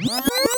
Música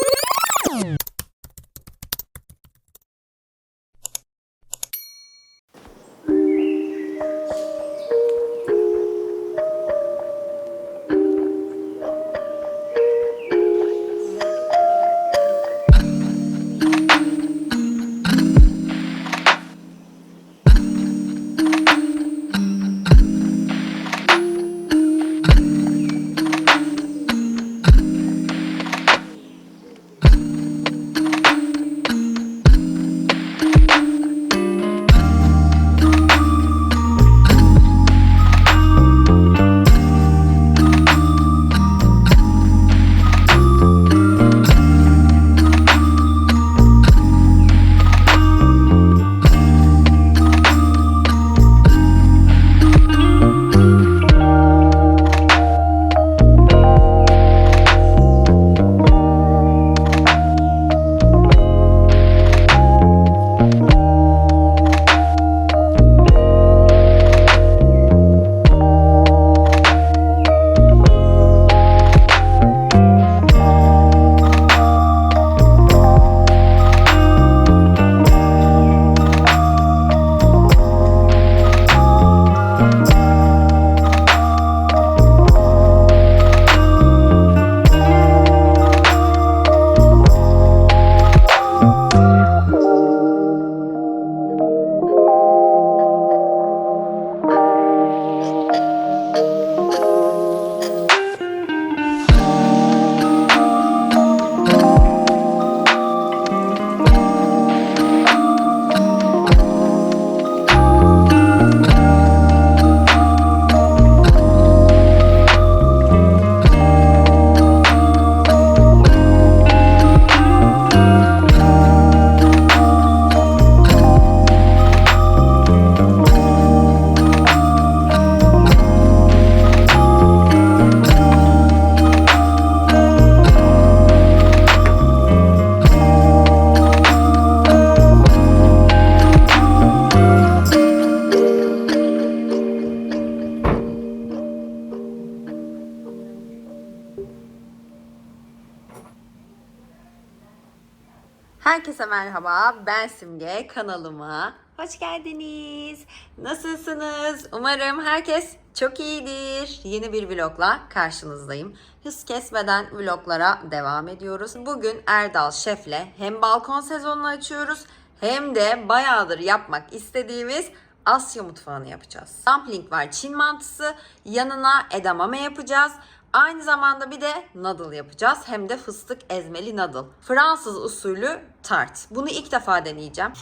Herkese merhaba. Ben Simge. Kanalıma hoş geldiniz. Nasılsınız? Umarım herkes çok iyidir. Yeni bir vlogla karşınızdayım. Hız kesmeden vloglara devam ediyoruz. Bugün Erdal Şef'le hem balkon sezonunu açıyoruz hem de bayağıdır yapmak istediğimiz Asya mutfağını yapacağız. Dumpling var Çin mantısı. Yanına edamame yapacağız. Aynı zamanda bir de noodle yapacağız. Hem de fıstık ezmeli noodle. Fransız usulü tart. Bunu ilk defa deneyeceğim.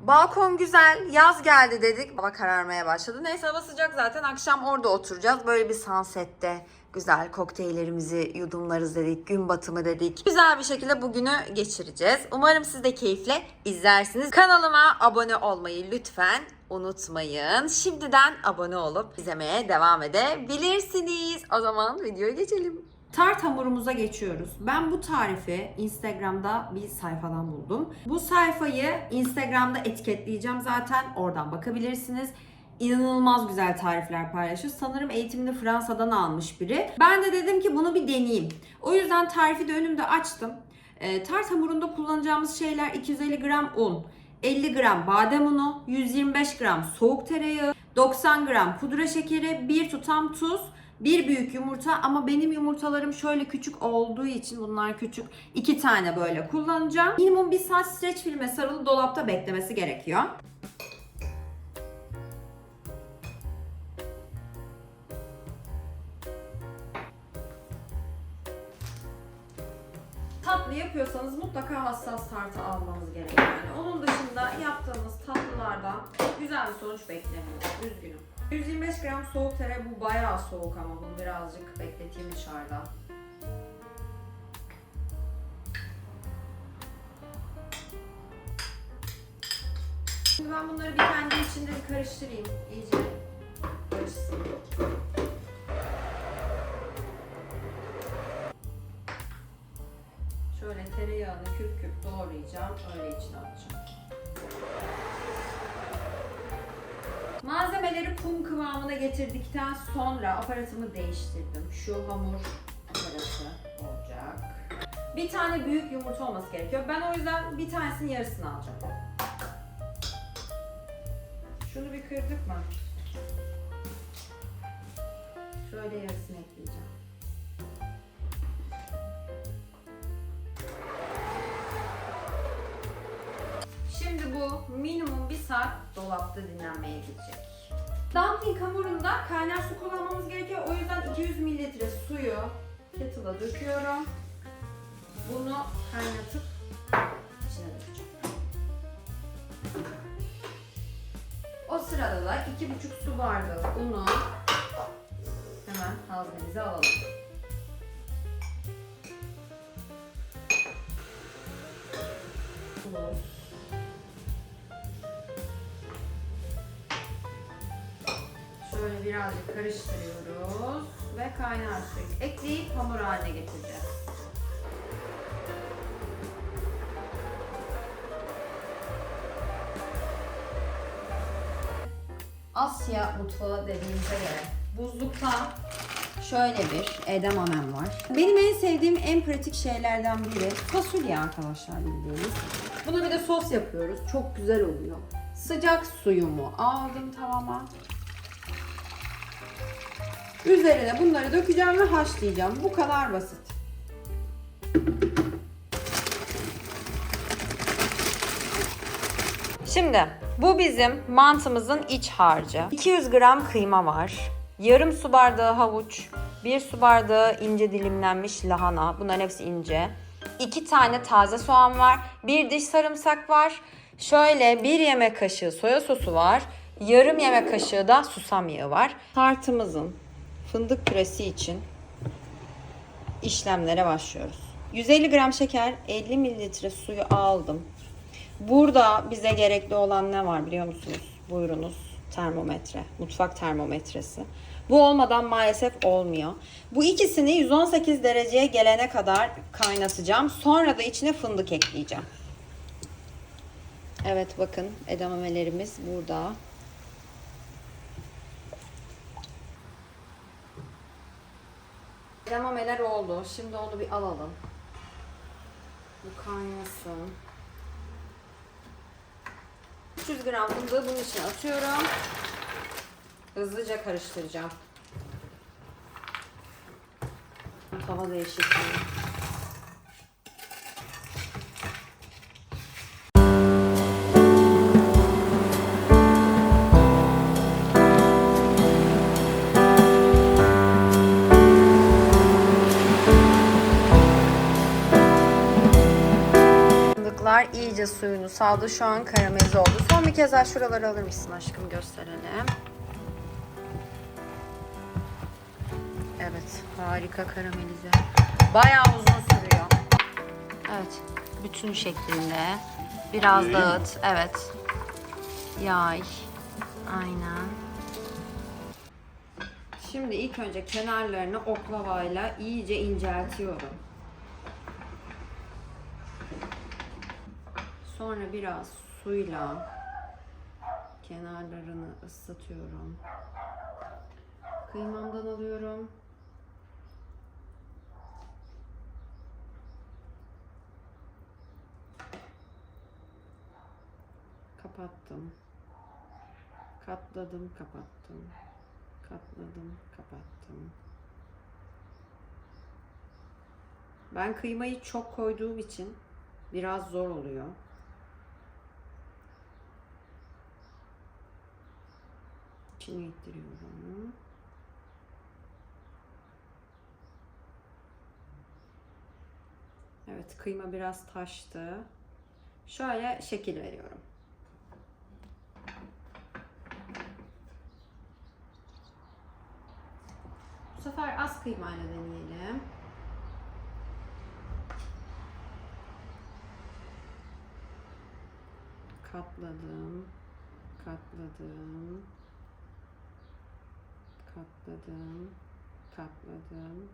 Balkon güzel. Yaz geldi dedik. Hava kararmaya başladı. Neyse hava sıcak zaten. Akşam orada oturacağız. Böyle bir sunsette güzel kokteyllerimizi yudumlarız dedik. Gün batımı dedik. Güzel bir şekilde bugünü geçireceğiz. Umarım siz de keyifle izlersiniz. Kanalıma abone olmayı lütfen unutmayın. Şimdiden abone olup izlemeye devam edebilirsiniz. O zaman videoya geçelim. Tart hamurumuza geçiyoruz. Ben bu tarifi Instagram'da bir sayfadan buldum. Bu sayfayı Instagram'da etiketleyeceğim zaten. Oradan bakabilirsiniz. İnanılmaz güzel tarifler paylaşıyor. Sanırım eğitimini Fransa'dan almış biri. Ben de dedim ki bunu bir deneyeyim. O yüzden tarifi de önümde açtım. E, tart hamurunda kullanacağımız şeyler 250 gram un, 50 gram badem unu, 125 gram soğuk tereyağı, 90 gram pudra şekeri, 1 tutam tuz, bir büyük yumurta ama benim yumurtalarım şöyle küçük olduğu için bunlar küçük. iki tane böyle kullanacağım. Minimum bir saat streç filme sarılı dolapta beklemesi gerekiyor. Yapıyorsanız mutlaka hassas tartı almanız gerekiyor. Yani onun dışında yaptığınız tatlılardan güzel bir sonuç beklemiyorum. Üzgünüm. 125 gram soğuk tere bu bayağı soğuk ama bunu birazcık bekleteyim dışarıda. Şimdi ben bunları bir kendi içinde bir karıştırayım. İyice karışsın. Doğrayacağım. Öyle içine alacağım. Malzemeleri kum kıvamına getirdikten sonra aparatımı değiştirdim. Şu hamur aparatı olacak. Bir tane büyük yumurta olması gerekiyor. Ben o yüzden bir tanesinin yarısını alacağım. Şunu bir kırdık mı? Şöyle yarısını ekleyeceğim. Bu minimum bir saat dolapta dinlenmeye gidecek. Dumpling hamurunda kaynar su kullanmamız gerekiyor. O yüzden 200 mililitre suyu kettle'a döküyorum. Bunu kaynatıp içine dökeceğim. O sırada da 2,5 su bardağı unu hemen haznemize alalım. Tuz. Şöyle birazcık karıştırıyoruz ve kaynar suyu ekleyip hamur haline getireceğiz. Asya mutfağı dediğimize göre buzlukta şöyle bir edamamem var. Benim en sevdiğim en pratik şeylerden biri fasulye arkadaşlar bildiğiniz. Buna bir de sos yapıyoruz. Çok güzel oluyor. Sıcak suyumu aldım tavama. Üzerine bunları dökeceğim ve haşlayacağım. Bu kadar basit. Şimdi bu bizim mantımızın iç harcı. 200 gram kıyma var. Yarım su bardağı havuç, 1 su bardağı ince dilimlenmiş lahana. Bunların hepsi ince. 2 tane taze soğan var. Bir diş sarımsak var. Şöyle bir yemek kaşığı soya sosu var. Yarım yemek kaşığı da susam yağı var. Tartımızın fındık püresi için işlemlere başlıyoruz. 150 gram şeker, 50 mililitre suyu aldım. Burada bize gerekli olan ne var biliyor musunuz? Buyurunuz termometre, mutfak termometresi. Bu olmadan maalesef olmuyor. Bu ikisini 118 dereceye gelene kadar kaynatacağım. Sonra da içine fındık ekleyeceğim. Evet bakın edamamelerimiz burada. Edamameler oldu. Şimdi onu bir alalım. Bu kaynasın. 300 gram fındığı bunun içine atıyorum. Hızlıca karıştıracağım. Hava değişikliği. İyice suyunu saldı. Şu an karamelize oldu. Son bir kez daha şuraları alır mısın aşkım gösterelim. Evet harika karamelize. Bayağı uzun sürüyor. Evet bütün şeklinde. Biraz Yayayım mı? dağıt. Evet. Yay. Aynen. Şimdi ilk önce kenarlarını oklavayla iyice inceltiyorum. Sonra biraz suyla kenarlarını ıslatıyorum. Kıymamdan alıyorum. Kapattım. Katladım, kapattım. Katladım, kapattım. Ben kıymayı çok koyduğum için biraz zor oluyor. İçine ittiriyorum. Evet, kıyma biraz taştı. Şöyle şekil veriyorum. Bu sefer az kıymayla deneyelim. Katladım. Katladım. Katladım. Katladım.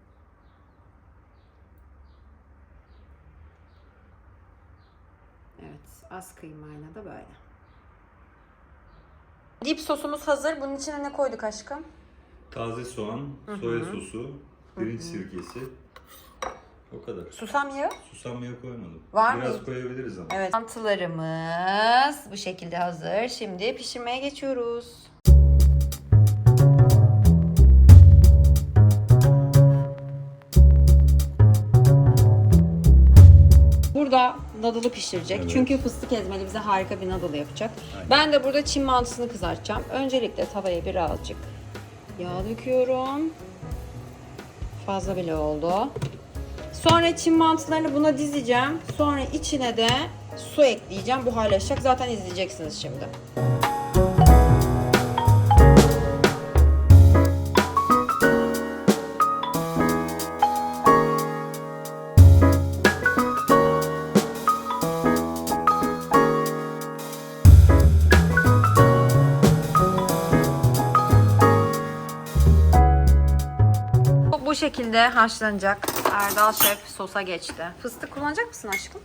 Evet, az kıymayla da böyle. Dip sosumuz hazır. Bunun içine ne koyduk aşkım? Taze soğan, soya sosu, pirinç sirkesi. O kadar. Susam yağı. Susam yağı koymadım. Var Biraz mı? koyabiliriz ama. Evet. Mantılarımız bu şekilde hazır. Şimdi pişirmeye geçiyoruz. Burada nadılı pişirecek. Evet. Çünkü fıstık ezmeli bize harika bir nadılı yapacak. Aynen. Ben de burada çim mantısını kızartacağım. Öncelikle tavaya birazcık yağ döküyorum. Fazla bile oldu. Sonra çim mantılarını buna dizeceğim. Sonra içine de su ekleyeceğim. Buharlaşacak. Zaten izleyeceksiniz şimdi. Şekilde haşlanacak. Erdal Şef sosa geçti. Fıstık kullanacak mısın aşkım?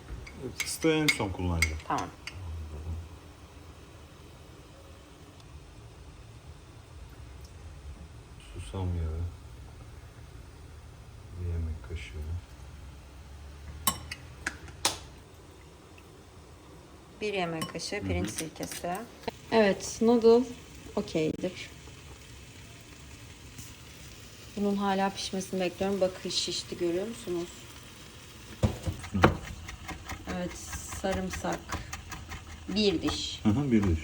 Fıstığı en son kullanacağım. Tamam. Susam yağı. Bir yemek kaşığı. Bir yemek kaşığı pirinç sirkesi. Evet, noodle okeydir. Bunun hala pişmesini bekliyorum. Bakın şişti görüyor musunuz? Evet, sarımsak. Bir diş. Hı hı bir diş.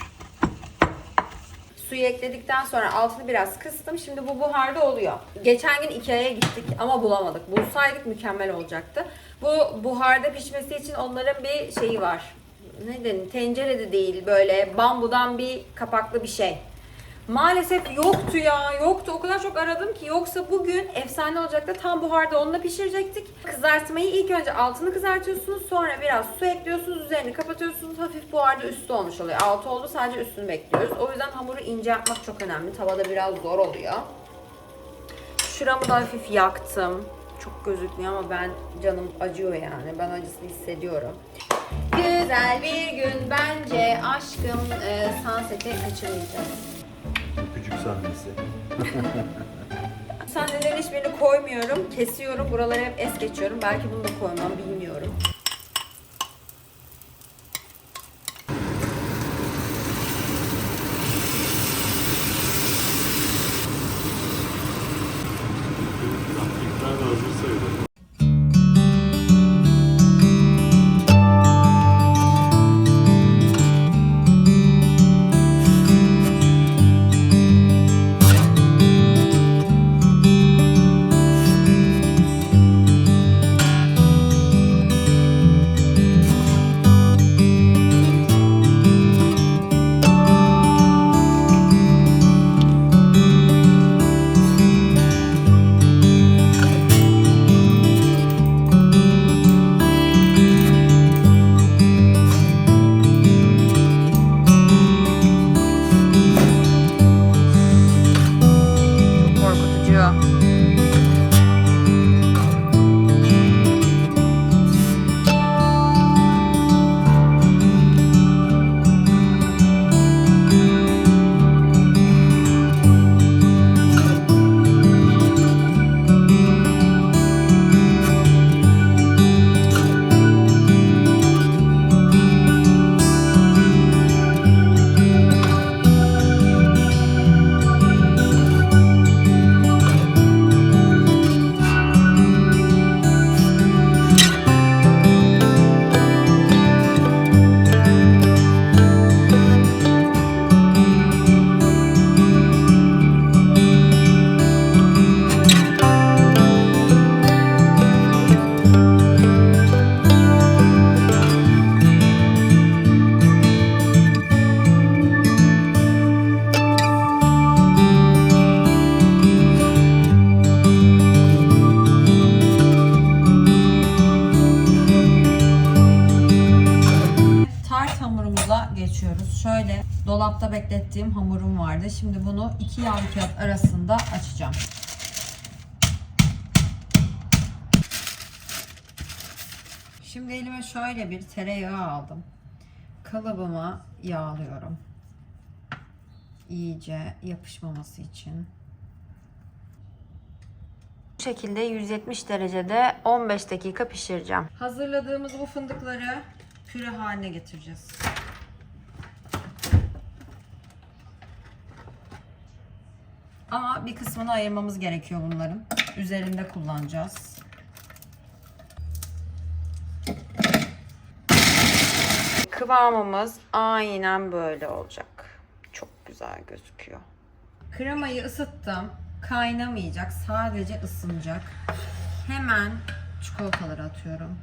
Suyu ekledikten sonra altını biraz kıstım. Şimdi bu buharda oluyor. Geçen gün Ikea'ya gittik ama bulamadık. Bulsaydık mükemmel olacaktı. Bu buharda pişmesi için onların bir şeyi var. Ne denir? Tencere de değil böyle bambudan bir kapaklı bir şey. Maalesef yoktu ya yoktu o kadar çok aradım ki yoksa bugün efsane olacaktı tam buharda onunla pişirecektik. Kızartmayı ilk önce altını kızartıyorsunuz sonra biraz su ekliyorsunuz üzerini kapatıyorsunuz hafif buharda üstü olmuş oluyor. Altı oldu sadece üstünü bekliyoruz. O yüzden hamuru ince yapmak çok önemli tavada biraz zor oluyor. Şuramı da hafif yaktım. Çok gözükmüyor ama ben canım acıyor yani. Ben acısını hissediyorum. Güzel bir gün bence aşkım e, Sunset'i kaçırmayacağız. Küçük sahnesi. Sahnelerin hiçbirini koymuyorum. Kesiyorum. Buraları hep es geçiyorum. Belki bunu da koymam bilmiyorum. Şimdi elime şöyle bir tereyağı aldım. Kalıbıma yağlıyorum. İyice yapışmaması için. Bu şekilde 170 derecede 15 dakika pişireceğim. Hazırladığımız bu fındıkları püre haline getireceğiz. Ama bir kısmını ayırmamız gerekiyor bunların. Üzerinde kullanacağız. Kıvamımız aynen böyle olacak. Çok güzel gözüküyor. Kremayı ısıttım. Kaynamayacak. Sadece ısınacak. Hemen çikolataları atıyorum.